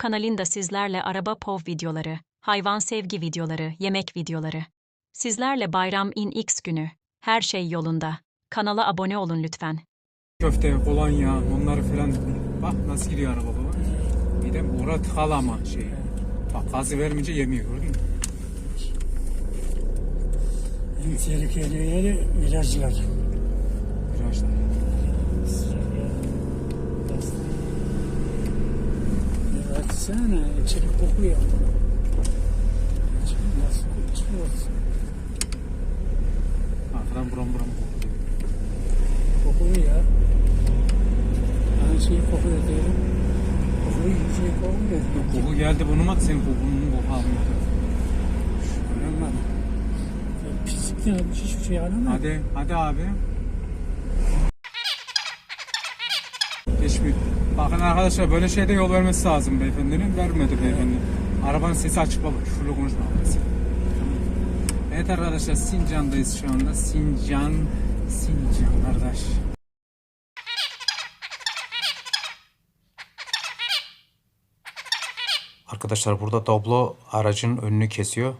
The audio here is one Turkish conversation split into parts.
YouTube kanalında sizlerle araba pov videoları, hayvan sevgi videoları, yemek videoları. Sizlerle bayram in X günü. Her şey yolunda. Kanala abone olun lütfen. Köfte, kolonya, onları falan. Bak nasıl gidiyor araba baba. Bir de Murat halama şey. Bak gazı vermeyince yemiyor gördün mü? En tehlikeli yeri virajlar. Virajlar. Bir baksana içeri kokuyor. Nasıl kokuyor? Arkadan buram buram kokuyor. Kokuyor ya. Aynı şey kokuyor diyelim. Kokuyor, bir şey kokuyor. Koku geldi burnuma da senin kokunun koku almadı. Anlamadım. Pislikten hiçbir şey anlamadım. Hadi, hadi abi. Bakın arkadaşlar böyle şeyde yol vermesi lazım beyefendinin. Vermedi beyefendi. Arabanın sesi açık baba. Şurada konuşma. Evet arkadaşlar Sincan'dayız şu anda. Sincan, Sincan kardeş. Arkadaşlar burada Doblo aracın önünü kesiyor.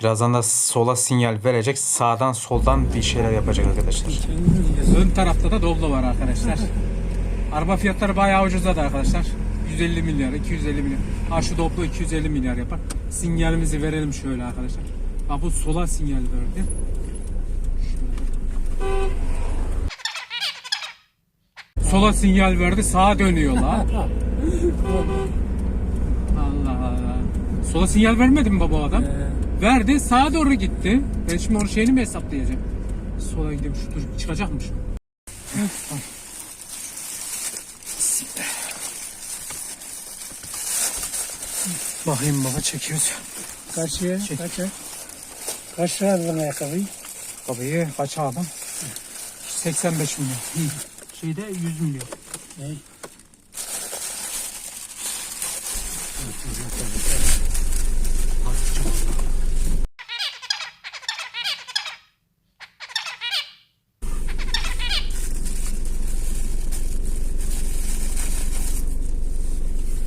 Birazdan da sola sinyal verecek. Sağdan soldan bir şeyler yapacak arkadaşlar. Ön tarafta da Doblo var arkadaşlar. Araba fiyatları bayağı ucuzladı arkadaşlar. 150 milyar, 250 milyar. Ha şu Doblo 250 milyar yapar. Sinyalimizi verelim şöyle arkadaşlar. Ha bu sola sinyal verdi. Sola sinyal verdi, sağa dönüyor la. Allah Allah. Sola sinyal vermedi mi baba adam? Verdi, sağa doğru gitti. Ben şimdi onun şeyini mi hesaplayacağım? Sola gideyim, şu dur çıkacakmış. Bakayım baba çekiyoruz. Kaçıya, kaça? Kaç lira aldın ayakkabıyı? Babayı kaç aldım? 85 milyon. Şeyde 100 milyon. Ne?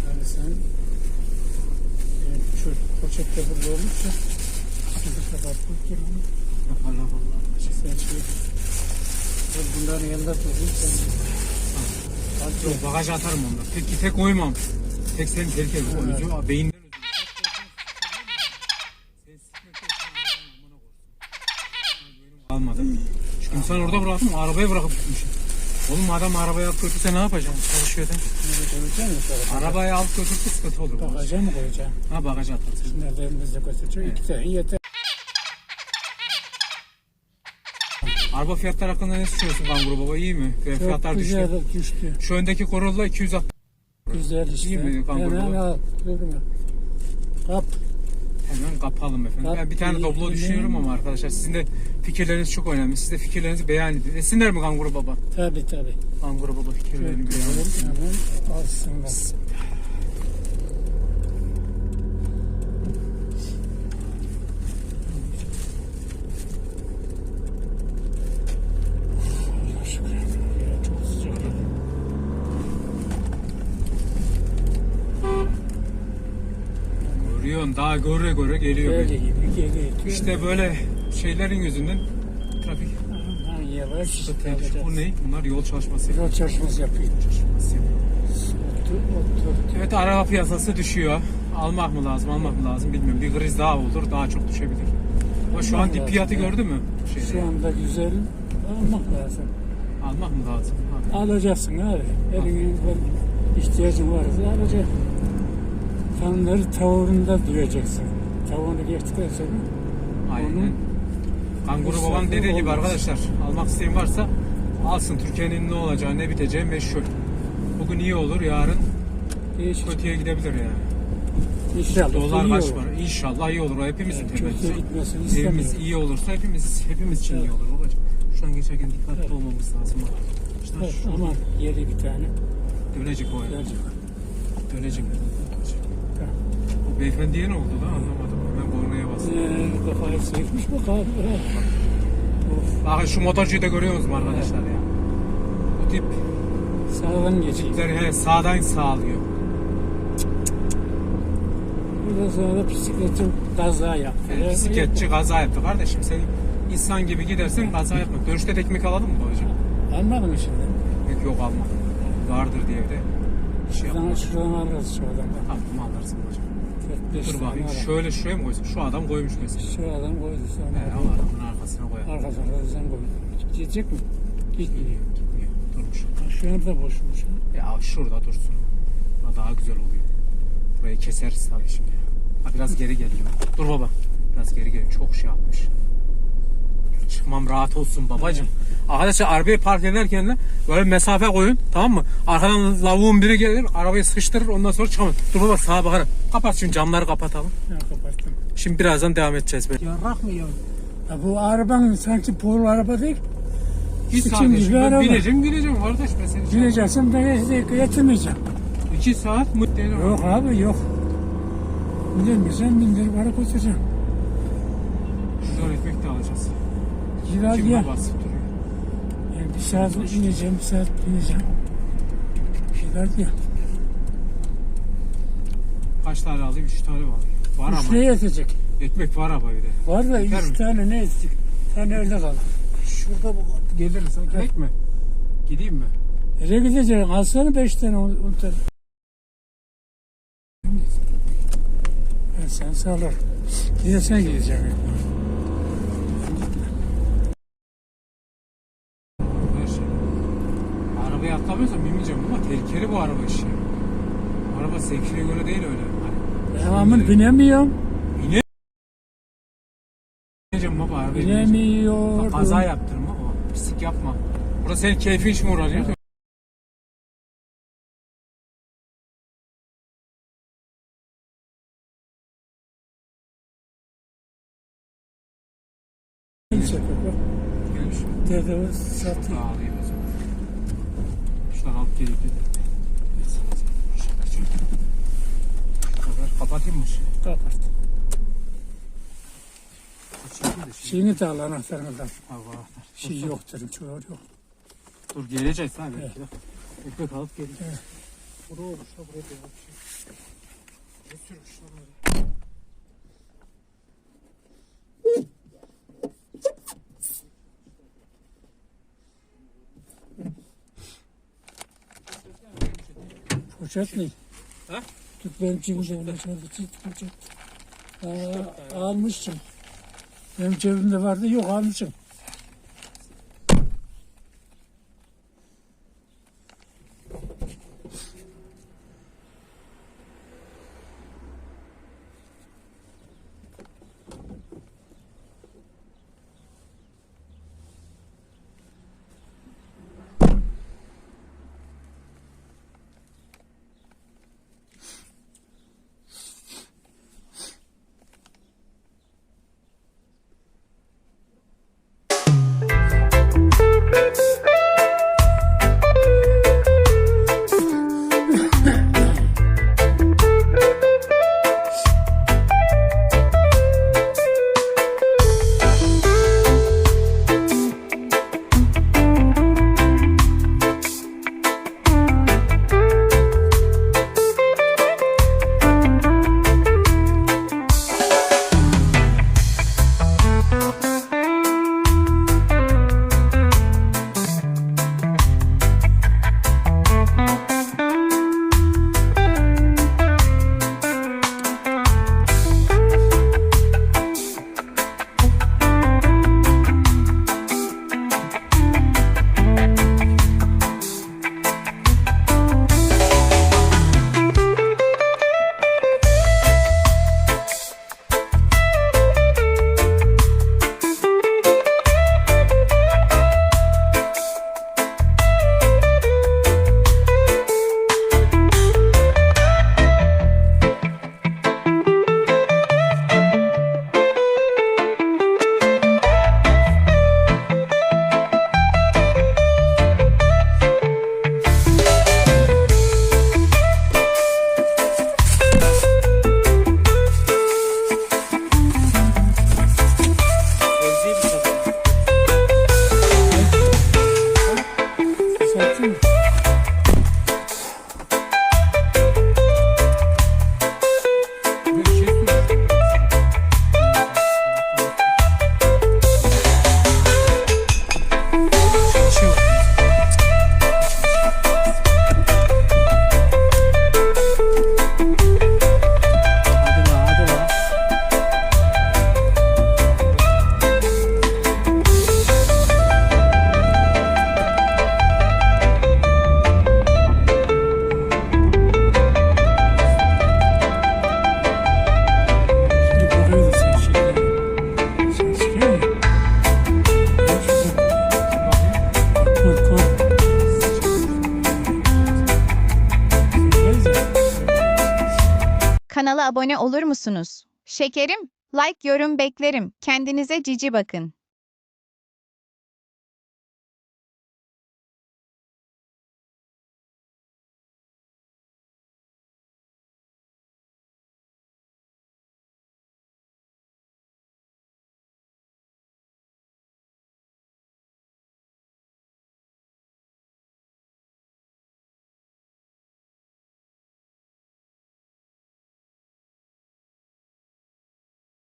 Yani sen e, şu poşette burada olmuşsa şimdi kadar kurtul onu. Allah Allah. Sen şey Dur bunların yanında durdun sen. Yok bagaj atarım onda. Peki tek koymam. Tek senin tehlikeli. O özü, beyinden özü. Almadım. Çünkü sen orada bıraktım, arabaya bırakıp gitmişim. Oğlum adam arabayı alıp götürse ne yapacaksın? Çalışıyor değil mi? Arabayı alıp götürse sıkıntı olur. Bagaja mı koyacaksın? Ha bagaj atarsın. Nereden bize götüreceksin? İki tane yeter. Araba fiyatları hakkında ne düşünüyorsun Kanguru baba? İyi mi? Ve fiyatlar Çok düştü. güzel düştü. Şu öndeki Corolla 260. Güzel işte. İyi mi kanguru? Hemen al. Durma. Kap. Hemen kapalım efendim. Kap- Ben bir tane Doblo düşünüyorum ama arkadaşlar sizin de fikirleriniz çok önemli. Siz de fikirlerinizi beyan edin. Esinler mi Kanguru baba? Tabi tabi. Kanguru baba fikirlerini Çok beyan edin. güzel. Hemen alsınlar. Görüyorsun daha göre göre geliyor. Böyle böyle. gibi geliyor. İşte böyle şeylerin yüzünden trafik Ha, yavaş. sıkıntı. Bu ne? Bunlar yol çalışması. Yol çalışması yapıyor. Çalışması. Otur, otur. Evet araba piyasası düşüyor. Almak mı lazım, almak mı lazım bilmiyorum. Bir kriz daha olur, daha çok düşebilir. Ama şu an Almak dip lazım fiyatı ya. gördü mü? Şeyde. Şu anda güzel almak lazım. Almak mı lazım? Ha. Alacaksın abi. Eline ben ihtiyacın varsa alacaksın. Kanları tavuğunda duyacaksın. Tavuğunu geçtikten sonra Aynen. Kanguru baban dediği gibi Olmaz. arkadaşlar almak isteyen varsa alsın. Türkiye'nin ne olacağı ne biteceği meşhur. Bugün iyi olur yarın değişik. kötüye gidebilir yani. İnşallah. Dolar kaç para? İnşallah iyi olur. O hepimizin Yani gitmesini Evimiz iyi olursa hepimiz hepimiz için iyi olur babacığım. Şu an geçerken dikkatli Evet. olmamız lazım. İşte Evet, şu ama yeri bir tane. dönecek o. Gelecek. Dönecek. Beyefendiye ne oldu da anlamadım. Ben kornaya bastım. Ee, kafayı sıkmış bak abi. Of. Bakın şu motorcuyu da görüyor musunuz arkadaşlar ya? Bu tip Sağdan geçeyim. tipleri he, sağdan sağlıyor. Ondan sonra da bisikletçi kaza yaptı. Yani bisikletçi kaza yaptı kardeşim. Sen insan gibi gidersen kaza yapma. Dönüşte de ekmek alalım mı babacığım? Anladın mı şimdi? Yok yok alma. Vardır diye evde. Şey yapma. Şuradan, şuradan alırız şu adamdan. Tamam alırsın babacığım. Dur bakayım adam. şöyle şuraya mı koysun? Şu adam koymuş mesela. Şu adam koydu sonra. He, o adamın arkasına koyalım. Arkasına da sen koy. Gidecek mi? Gitmiyor. Gitmiyor. Durmuş. Ha, Şu anda boşmuş. ha. Ya şurada dursun. Burada daha güzel oluyor. Burayı keseriz tabii şimdi. Ha, biraz geri geliyor. Dur baba. Biraz geri geliyor. Çok şey yapmış. Çıkmam rahat olsun babacım. Arkadaşlar arabayı park ederken de böyle mesafe koyun tamam mı? Arkadan lavuğun biri gelir arabayı sıkıştırır ondan sonra çıkamaz. Dur baba sağa bakarım. Kapat şimdi camları kapatalım. Ben kapattım. Şimdi birazdan devam edeceğiz. Belki. Yarrak mı ya? Ya bu araban sanki polo araba değil. Bir Sıkın saat gibi şimdi araba. bineceğim gideceğim kardeş ben seni. Bileceksin ben de getirmeyeceğim. İki saat mutlu Yok abi yok. Bindirmeyeceğim bindir bana götüreceğim. Gider Kim ya. basıp duruyor. Yani bir saat bineceğim, bir saat bineceğim. Gider ya. Kaç tane alayım? Üç tane mi alayım? Var Üç ama. ne yetecek? Ekmek var ama bir de. Var da Yeter üç mi? tane ne ettik? tane öyle kaldı. Şurada bu geliriz. Gidek mi? Gideyim mi? Nereye gideceksin? Alsana beş tane, on, on tane. Ben sen sağlar. Yine sen gideceksin. Her şey. Arabaya atlamıyorsam binmeyeceğim ama tehlikeli bu araba işi. Araba sevkine göre değil öyle. Hani Devamını binemiyorum. bineceğim baba bineceğim. Binemiyorum. Kaza yaptırma o. Pislik yapma. Burası senin keyfin için uğrar ya. Gelmiş. Mi? Dede satıyor. Ağlayayım Şuradan alıp gelip kadar kapatayım mı ışığı? Kapat. Şimdi. Şeyini de al anahtarını da. al. Ha, bu anahtar. Şey yoktur. Çoğu yok. Dur geleceğiz ha belki de. Ekmek alıp geleceğiz. Buraya olmuş da buraya bir şey. Ne sürmüş lan oraya? Poşet ne? Ha? Tut benim cebimde. Tut poşet. Aa, almışım. Benim cebimde vardı. Yok almışım. Kanala abone olur musunuz? Şekerim, like yorum beklerim. Kendinize cici bakın.